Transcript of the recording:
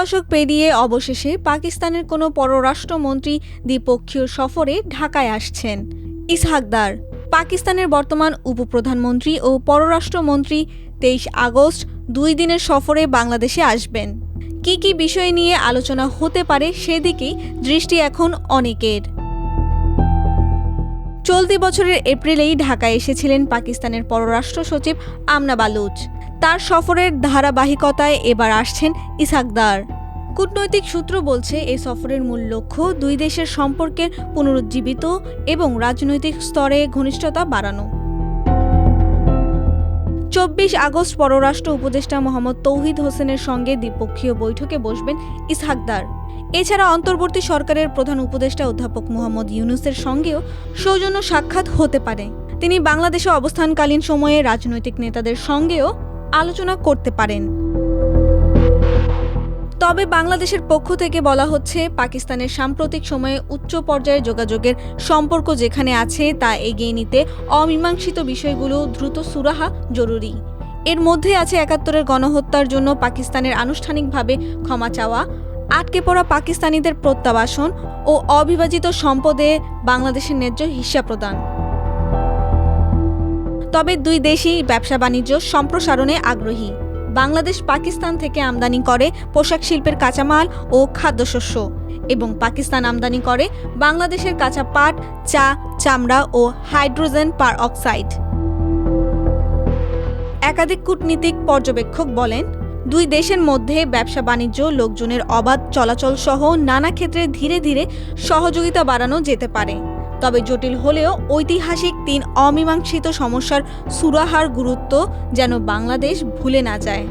দশক পেরিয়ে অবশেষে পাকিস্তানের কোনো পররাষ্ট্রমন্ত্রী দ্বিপক্ষীয় সফরে ঢাকায় আসছেন। ইসহাকদার পাকিস্তানের বর্তমান উপপ্রধানমন্ত্রী ও পররাষ্ট্রমন্ত্রী, তেইশ আগস্ট দুই দিনের সফরে বাংলাদেশে আসবেন। কি কি বিষয় নিয়ে আলোচনা হতে পারে সেদিকেই দৃষ্টি এখন অনেকের। চলতি বছরের এপ্রিলেই ঢাকায় এসেছিলেন পাকিস্তানের পররাষ্ট্র সচিব আমনা বালুচ। তার সফরের ধারাবাহিকতায় এবার আসছেন ইসাকদার কূটনৈতিক সূত্র বলছে এই সফরের মূল লক্ষ্য দুই দেশের সম্পর্কের পুনরুজ্জীবিত এবং রাজনৈতিক স্তরে ঘনিষ্ঠতা বাড়ানো। চব্বিশ আগস্ট পররাষ্ট্র উপদেষ্টা মোহাম্মদ তৌহিদ হোসেনের সঙ্গে দ্বিপক্ষীয় বৈঠকে বসবেন ইসহাকদার এছাড়া অন্তর্বর্তী সরকারের প্রধান উপদেষ্টা অধ্যাপক মোহাম্মদ ইউনুসের সঙ্গেও সৌজন্য সাক্ষাৎ হতে পারে। তিনি বাংলাদেশে অবস্থানকালীন সময়ে রাজনৈতিক নেতাদের সঙ্গেও আলোচনা করতে পারেন। তবে বাংলাদেশের পক্ষ থেকে বলা হচ্ছে, পাকিস্তানের সাম্প্রতিক সময়ে উচ্চ পর্যায়ে যোগাযোগের সম্পর্ক যেখানে আছে তা এগিয়ে নিতে অমীমাংসিত বিষয়গুলো দ্রুত সুরাহা জরুরি। এর মধ্যে আছে একাত্তরের গণহত্যার জন্য পাকিস্তানের আনুষ্ঠানিকভাবে ক্ষমা চাওয়া আটকে পড়া পাকিস্তানিদের প্রত্যাবাসন ও অবিভাজিত সম্পদে বাংলাদেশের ন্যায্য হিস্সা প্রদান। তবে দুই দেশই ব্যবসা বাণিজ্য সম্প্রসারণে আগ্রহী। বাংলাদেশ পাকিস্তান থেকে আমদানি করে পোশাক শিল্পের কাঁচামাল ও খাদ্যশস্য এবং পাকিস্তান আমদানি করে বাংলাদেশের কাঁচা পাট, চা, চামড়া ও হাইড্রোজেন পার অক্সাইড একাধিক কূটনীতিক পর্যবেক্ষক বলেন দুই দেশের মধ্যে ব্যবসা বাণিজ্য, লোকজনের অবাধ চলাচল সহ নানা ক্ষেত্রে ধীরে ধীরে সহযোগিতা বাড়ানো যেতে পারে। তবে জটিল হলেও ঐতিহাসিক তিন অমীমাংসিত সমস্যার সুরাহার গুরুত্ব যেন বাংলাদেশ ভুলে না যায়।